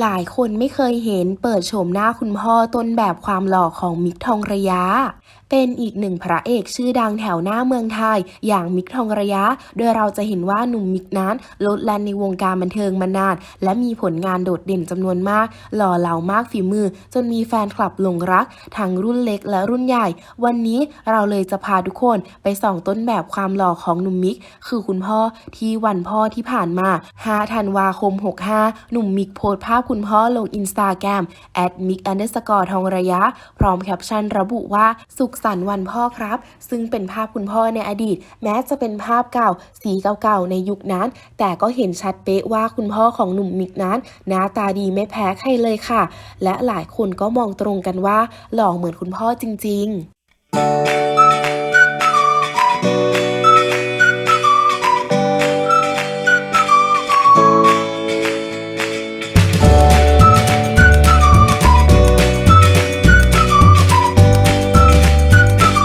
หลายคนไม่เคยเห็นเปิดโฉมหน้าคุณพ่อต้นแบบความหล่อของมิกทองระยะ เป็นอีกหนึ่งพระเอกชื่อดังแถวหน้าเมืองไทย อย่างมิกทองระยะ โดยเราจะเห็นว่าหนุ่มมิกนั้นลดแลนในวงการบันเทิงมานาน และมีผลงานโดดเด่นจำนวนมาก หล่อเหลามากฝีมือ จนมีแฟนคลับหลงรัก ทั้งรุ่นเล็กและรุ่นใหญ่ วันนี้เราเลยจะพาทุกคนไปส่องต้นแบบความหล่อของหนุ่มมิก คือคุณพ่อที่วันพ่อที่ผ่านมา5ธันวาคม 65 หนุ่มมิกโพสภาพคุณพ่อลงอินสตาแกรมแอดมิกอันด์สกอร์ทองระยะ พร้อมแคปชั่นระบุว่าสุขสันวันพ่อครับ ซึ่งเป็นภาพคุณพ่อในอดีต แม้จะเป็นภาพเก่า สีเก่าๆ ในยุคนั้น แต่ก็เห็นชัดเป๊ะว่าคุณพ่อของหนุ่มมิกนั้น หน้าตาดีไม่แพ้ใครเลยค่ะ และหลายคนก็มองตรงกันว่า หล่อเหมือนคุณพ่อจริง ๆ